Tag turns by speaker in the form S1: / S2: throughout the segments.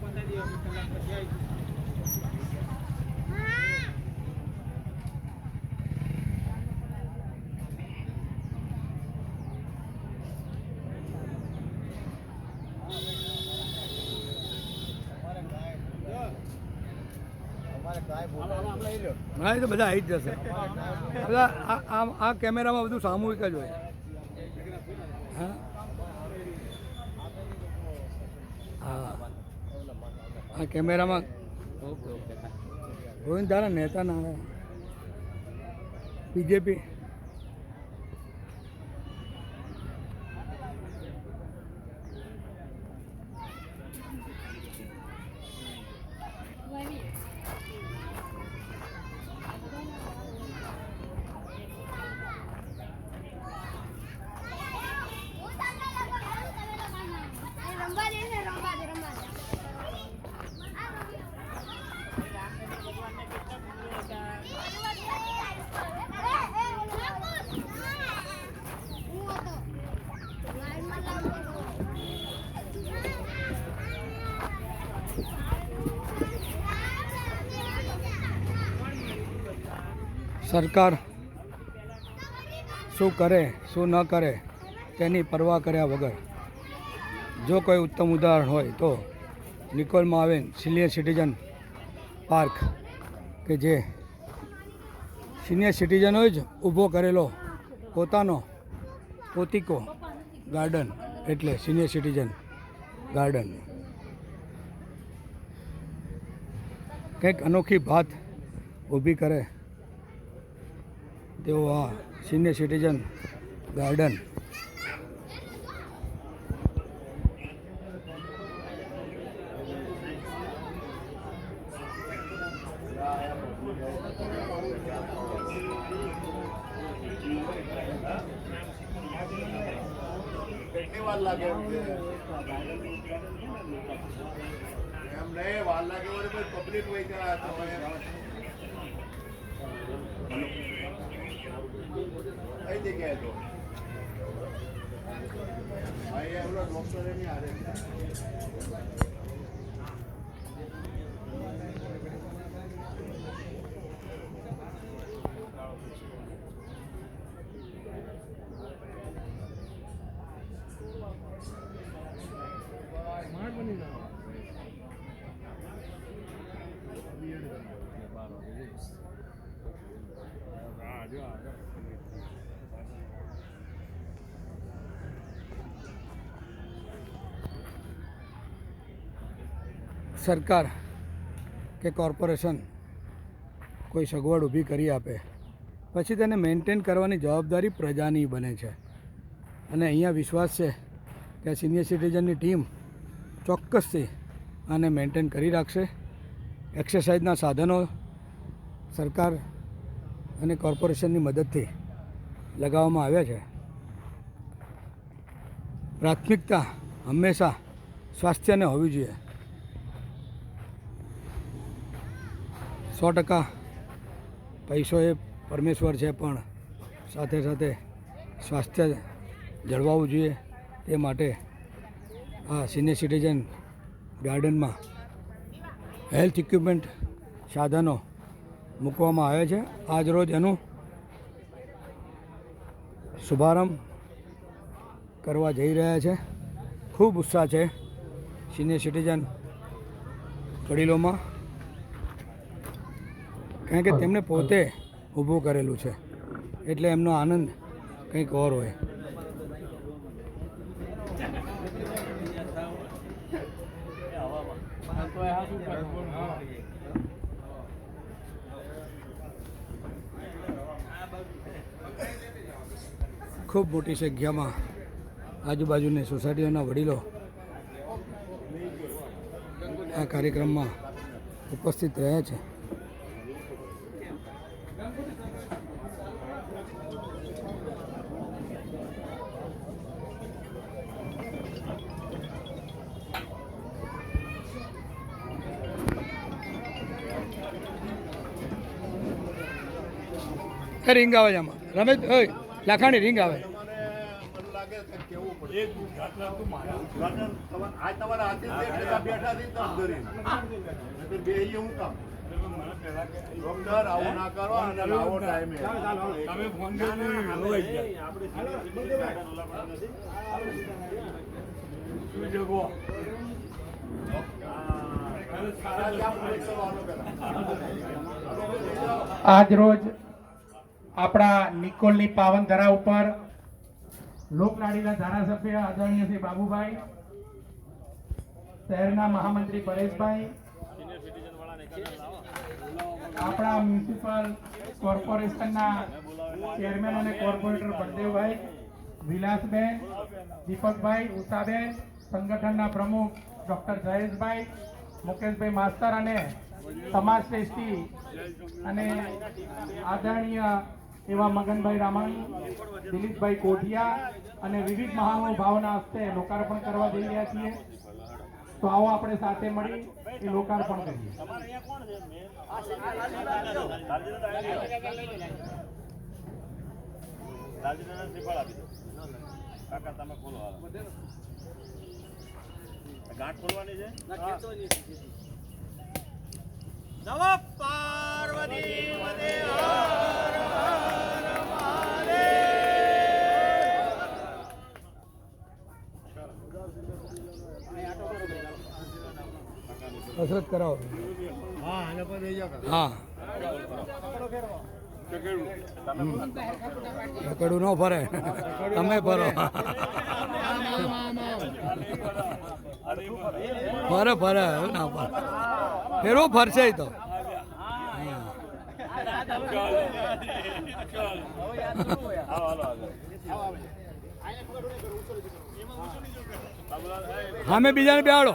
S1: પંદર દિવસ કલાક પછી આવી હા એ તો બધા આવી જ જશે. બધા આ આ કેમેરામાં બધું સામૂહિક જ હોય. હા. હા. આ કેમેરામાં ગોવિંદ, તારા નેતા ના બીજેપી સરકાર શું કરે, શું ન કરે, તેની પરવા કર્યા વગર. જો કોઈ ઉત્તમ ઉદાહરણ હોય તો નિકોલમાં આવેલ સિનિયર સિટીઝન પાર્ક કે જે સિનિયર સિટીઝનોએ જ ઊભો કરેલો પોતાનો પોતિકો ગાર્ડન એટલે સિનિયર સિટીઝન ગાર્ડન. કંઈક અનોખી ભાત ઊભી કરે તેઓ આ સિનિયર સિટીઝન ગાર્ડન
S2: એમ નહીં, વાર લાગે પબ્લિક વહી જાય આ તો એમ. કઈ જગ્યાએ તો એમનો ડોક્ટરે
S1: સરકાર કે કોર્પોરેશન કોઈ સગવડ ઊભી કરી આપે, પછી તેને મેન્ટેન કરવાની જવાબદારી પ્રજાની બને છે. અને અહીંયા વિશ્વાસ છે કે સિનિયર સિટીઝનની ટીમ ચોક્કસથી આને મેન્ટેન કરી રાખશે. એક્સરસાઇઝના સાધનો સરકાર અને કોર્પોરેશનની મદદથી લગાવવામાં આવ્યા છે. પ્રાથમિકતા હંમેશા સ્વાસ્થ્યને હોવી જોઈએ. સો ટકા પૈસો એ પરમેશ્વર છે, પણ સાથે સાથે સ્વાસ્થ્ય જળવાવું જોઈએ તે માટે આ સિનિયર સિટીઝન ગાર્ડનમાં હેલ્થ ઇક્વિપમેન્ટ સાધનો મૂકવામાં આવે છે. આજ રોજ એનું શુભારંભ કરવા જઈ રહ્યા છે. ખૂબ ઉત્સાહ છે સિનિયર સિટીઝન વડીલોમાં. કારણ કે તેમણે પોતે ઊભું કરેલું છે. એટલે એમનો આનંદ કંઈક ઓર હોય. ખૂબ મોટી સંખ્યામાં આજુબાજુની સોસાયટીઓના વડીલો આ કાર્યક્રમમાં ઉપસ્થિત રહ્યા છે. રીંગાવાજામાં રમેશ ઓય. લાખાણી રિંગ આવે.
S3: આજ
S4: રોજ આપણા નિકોલની પાવન ધરા ઉપર લોકલાડીના ધારાસભ્ય આદરણીય શ્રી બાબુભાઈ, શહેરના મહામંત્રી પરેશભાઈ, આપણા મ્યુનિસિપલ કોર્પોરેશનના ચેરમેન અને કોર્પોરેટર બળદેવભાઈ, વિલાસબેન, દીપકભાઈ ઉષાબેન, સંગઠનના પ્રમુખ ડોક્ટર જયેશભાઈ, મુકેશભાઈ માસ્તર અને સમાજ શ્રેષ્ઠી અને આદરણીય એવા મગનભાઈ રામાણી, દિલીપભાઈ કોઠિયા અને વિવિધ મહાનુભાવના હસ્તે લોકાર્પણ કરવા જઈ રહ્યા છીએ. તો આવો આપણે સાથે મળી એ લોકાર્પણ કરીએ.
S5: ગાંઠ ખોલવાની છે
S6: કસરત કરાવો. હા ચકડું ન ફરે. તમે ફરો. ફરે ફરે ના ફરે. ફેરવો ફરશે તો. તો મેં બીજાને બેહાડો.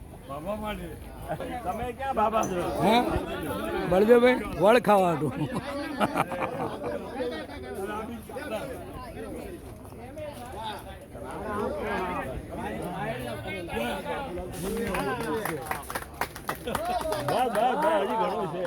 S5: તમે ક્યાં બાબા છો?
S6: હે? બળદેવભાઈ વળ ખાવાનું.
S5: બસ બસ બસ હજી ઘણું છે.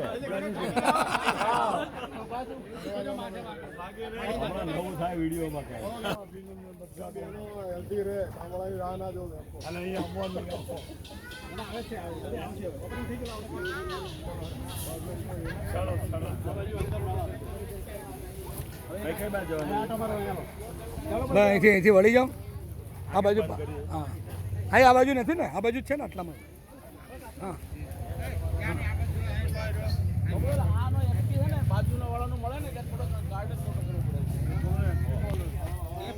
S6: અહીંથી વળી જાઓ. આ બાજુ હા. હા આ બાજુ નથી ને? આ બાજુ છે ને આટલામાં. હા.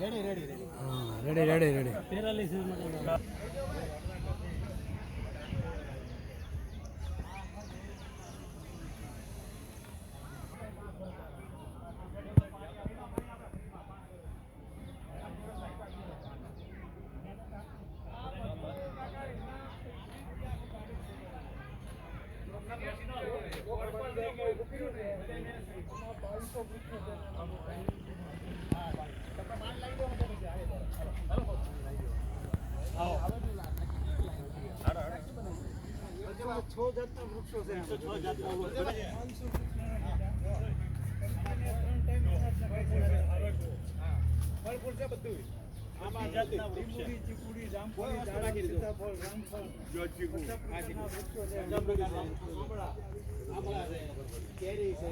S6: ರೆಡಿ ರೆಡಿ ರೆಡಿ ಹಾಂ ರೆಡಿ
S5: ರೆಡಿ ರೆಡಿ ಪೇರಲ್ಲಿ ಸೀಸ್ Thank you. છ જાતના વૃક્ષો છે છ
S6: જાતના બધું આમાં જાતના વૃક્ષ ચીકુડી જામફળી જાળકી સીતાફળ રામફળ જો છે. કેરી છે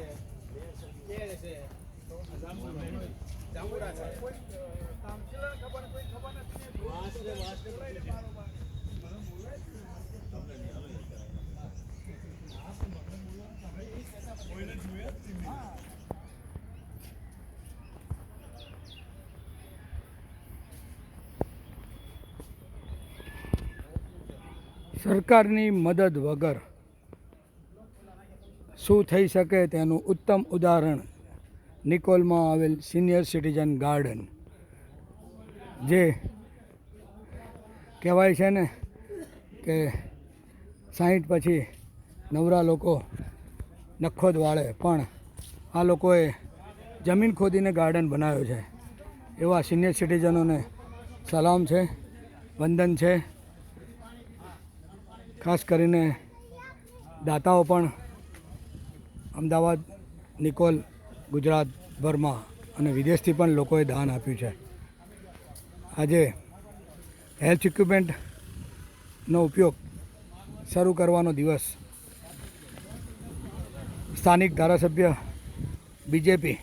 S6: જાંબુરા છે કોઈ ખબર નથી
S1: સરકારની મદદ વગર શું થઈ શકે તેનું ઉત્તમ ઉદાહરણ નિકોલમાં આવેલ સિનિયર સિટીઝન ગાર્ડન, જે કહેવાય છે ને કે સાહીઠ પછી નવરા લોકો નખો જ વાળે. પણ આ લોકોએ જમીન ખોદીને ગાર્ડન બનાવ્યો છે. એવા સિનિયર સિટીઝનોને સલામ છે, વંદન છે. ખાસ કરીને દાતાઓ પણ અમદાવાદ, નિકોલ, ગુજરાતભરમાં અને વિદેશથી પણ લોકોએ દાન આપ્યું છે. આજે હેલ્થ ઇક્વિપમેન્ટનો ઉપયોગ શરૂ કરવાનો દિવસ. સ્થાનિક ધારાસભ્ય બીજેપી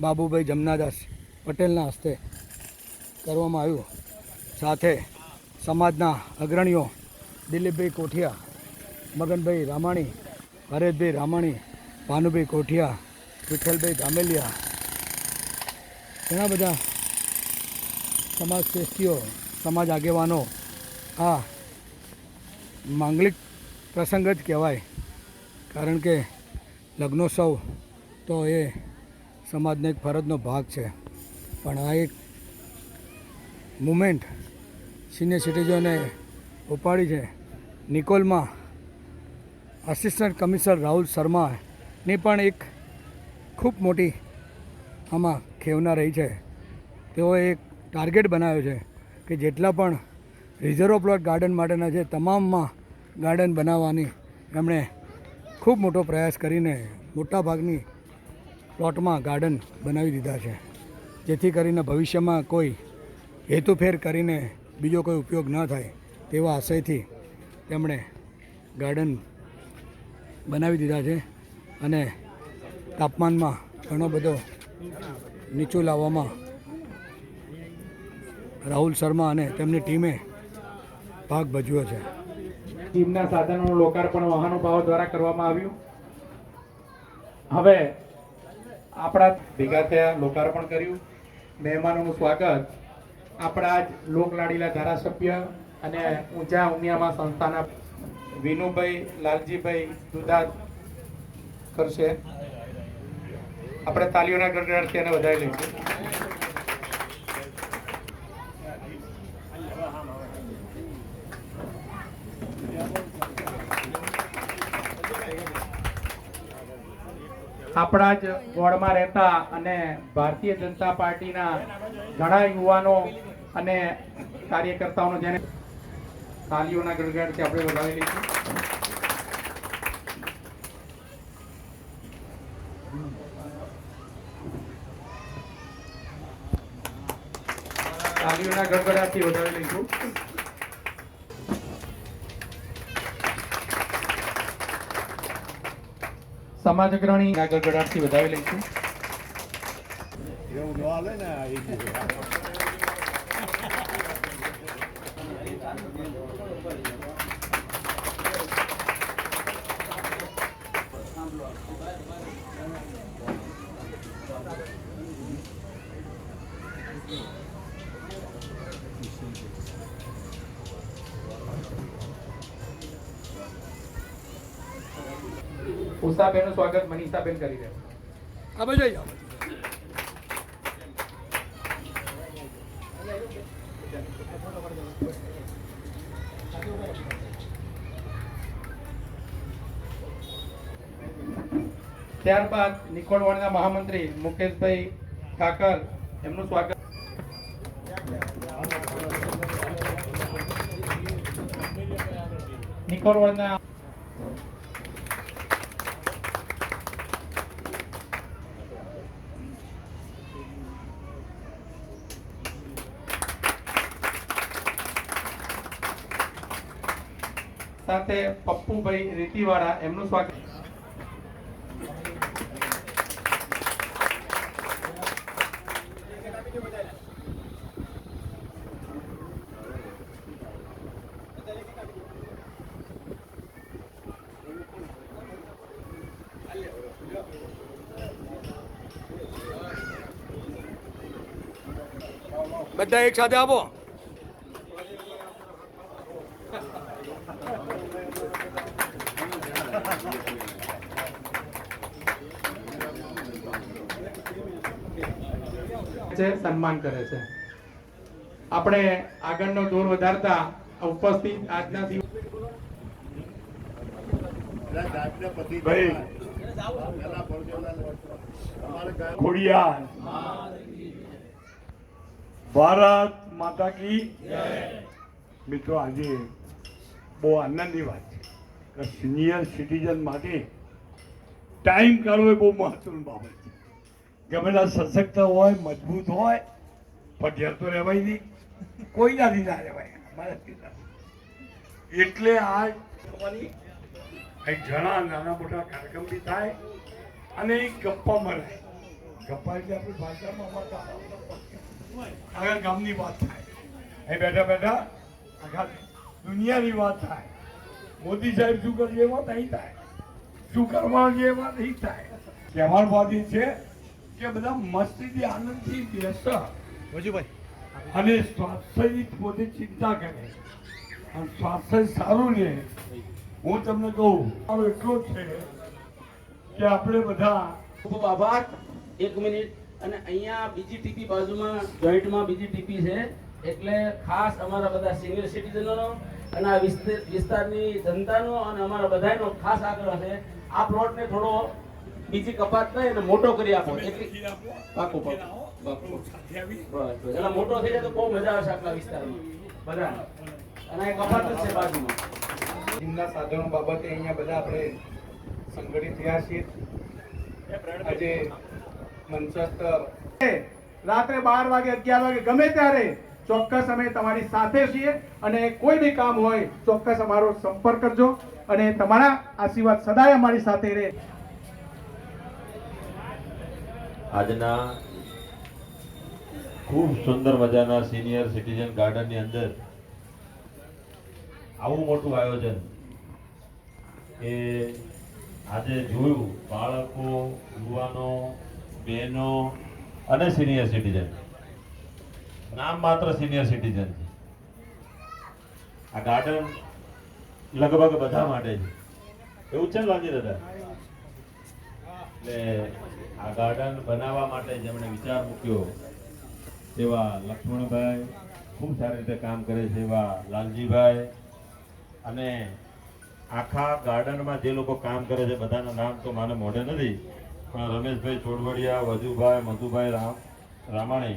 S1: બાબુભાઈ જમનાદાસ પટેલના હસ્તે કરવામાં આવ્યું. સાથે સમાજના અગ્રણીઓ દિલીપભાઈ કોઠિયા, મગનભાઈ રામાણી, હરેશભાઈ રામાણી, ભાનુભાઈ કોઠિયા, વિઠ્ઠલભાઈ ધામેલિયા, ઘણા બધા સમાજ શ્રેષ્ઠીઓ સમાજ આગેવાનો આ માંગલિક પ્રસંગ જ કહેવાય. કારણ કે લગ્નોત્સવ તો એ સમાજનો એક ફરજનો ભાગ છે. પણ આ એક મુમેન્ટ સિનિયર સિટીઝને ઉપાડી છે. નિકોલમાં આસિસ્ટન્ટ કમિશનર રાહુલ શર્માની પણ એક ખૂબ મોટી આમાં ખેવના રહી છે. તેઓએ એક ટાર્ગેટ બનાવ્યો છે કે જેટલા પણ રિઝર્વ પ્લોટ ગાર્ડન માટેના છે તમામમાં ગાર્ડન બનાવવાની એમણે ખૂબ મોટો પ્રયાસ કરીને મોટાભાગની પ્લોટમાં ગાર્ડન બનાવી દીધા છે. જેથી કરીને ભવિષ્યમાં કોઈ હેતુફેર કરીને બીજો કોઈ ઉપયોગ ન થાય તેવા આશયથી તેમણે ગાર્ડન બનાવી દીધા છે અને તાપમાનમાં ઘણો બધો નીચું લાવવામાં રાહુલ શર્મા અને તેમની ટીમે ભાગ ભજવ્યો છે.
S4: ટીમના સાધનોનું લોકાર્પણ મહાનુભાવો દ્વારા કરવામાં આવ્યું. હવે આપણા ભેગા થયા, લોકાર્પણ કર્યું. મહેમાનોનું સ્વાગત. આપણા જ લોકલાડીલા ધારાસભ્ય અને ઊંચા ઉમિયામાં સંસ્થાના વિનુભાઈ, લાલજીભાઈ દુધા કરશે. આપણે તાલીઓના ગણગણાટથી એને વધારી લઈશું. આપણા જ વોર્ડમાં રહેતા અને ભારતીય જનતા પાર્ટીના ઘણા યુવાનો અને કાર્યકર્તાઓનો જેને તાલીઓના ગણગણાટથી આપણે વધાવી લઈશું. તાલીઓના ગણગણાટથી વધાવી લઈશું. સમાજ અગ્રણી આગળ વધાવી લઈશું.
S2: એવું ન હાલે ને
S4: ઉષાબેનનું સ્વાગત મનીષાબેન કરી રહ્યા
S1: આ બાજુ આવી જાઓ.
S4: ત્યારબાદ નિકોલવાડના મહામંત્રી મુકેશભાઈ ઠાકર એમનું સ્વાગત. નિકોલવાડના સાથે પપ્પુભાઈ રીતિવાળા એમનું સ્વાગત.
S1: બધા એક સાથે આપો.
S4: છે, સન્માન કરે છે. આપણે આગળનો દોર વધારતા ઉપસ્થિત આજના
S7: ભારત માતા કી મિત્રો, આજે બહુ આનંદની વાત છે સિનિયર સિટીઝન માટે ટાઈમ કાઢવો એ બહુ મહત્વની બાબત છે. ગમે ના સશક્ત હોય, મજબૂત હોય પણ તો રહેવાય નહીં. કોઈનાથી ના રહેવાય. અમારા એટલે આ તમારી એક ઘણા નાના મોટા કાર્યક્રમ બી થાય અને એ ગપ્પા મરાય ગપ્પા એટલે આપણી ભાષામાં આખા ગામની વાત થાય. અહીં બેઠા બેઠા આખા દુનિયાની વાત થાય. મોદી સાહેબ શું કરશે એ વાત થાય. શું કરવા જે એ વાત અહીં થાય. કહેવાનું વાત એ છે કે બધા મસ્તીથી આનંદથી બેસે. અને સ્વાસ્થ્યની પોતે ચિંતા કરે. અને સ્વાસ્થ્ય સારું રહે. હું તમને કહું મારો એટલો જ છે કે આપણે બધા
S6: ખૂબ આભાર. એક મિનિટ. અને અહીંયા બીજી ટીપી બાજુમાં જોઈન્ટમાં બીજી ટીપી છે. એટલે ખાસ અમારા બધા સિનિયર સિટીઝનોનો અને આ વિસ્ત- વિસ્તારની જનતાનો અને અમારા બધાનો ખાસ આગ્રહ છે. આ પ્લોટને થોડો બીજી કપાત નહીં અને મોટો કરી આપો. એટલી પાકું પાકું. એટલે મોટો થઈ જાય તો બહુ મજા આવશે આટલા વિસ્તારમાં. બધા અને કપાત જ છે બાજુમાં.
S4: જીમના સાધનો બાબતે અહીંયા બધા આપણે સંગઠિત થયા છીએ. આજે મંચસ્થ
S8: રાત્રે બાર વાગે અગિયાર વાગે ગમે ત્યારે ચોક્કસ અમે તમારી સાથે છીએ અને કોઈ બી કામ હોય ચોક્કસ અમારો સંપર્ક કરજો અને તમારા આશીર્વાદ સદાય અમારી સાથે રહે.
S5: આજના ખૂબ સુંદર મજાના સિનિયર સિટીઝન ગાર્ડનની અંદર આવું મોટું આયોજન કે આજે જોયું. બાળકો, યુવાનો, બહેનો અને સિનિયર સિટીઝન નામ માત્ર સિનિયર સિટીઝન આ ગાર્ડન લગભગ બધા માટે છે. એવું છે ને દાદા? એટલે આ ગાર્ડન બનાવવા માટે જેમણે વિચાર મૂક્યો, તેવા લક્ષ્મણભાઈ ખૂબ સારી રીતે કામ કરે છે, એવા લાલજીભાઈ. અને આખા ગાર્ડનમાં જે લોકો કામ કરે છે, બધાના નામ તો મને મોઢે નથી, પણ રમેશભાઈ છોડવડિયા, વજુભાઈ, મધુભાઈ રામ, રામાણી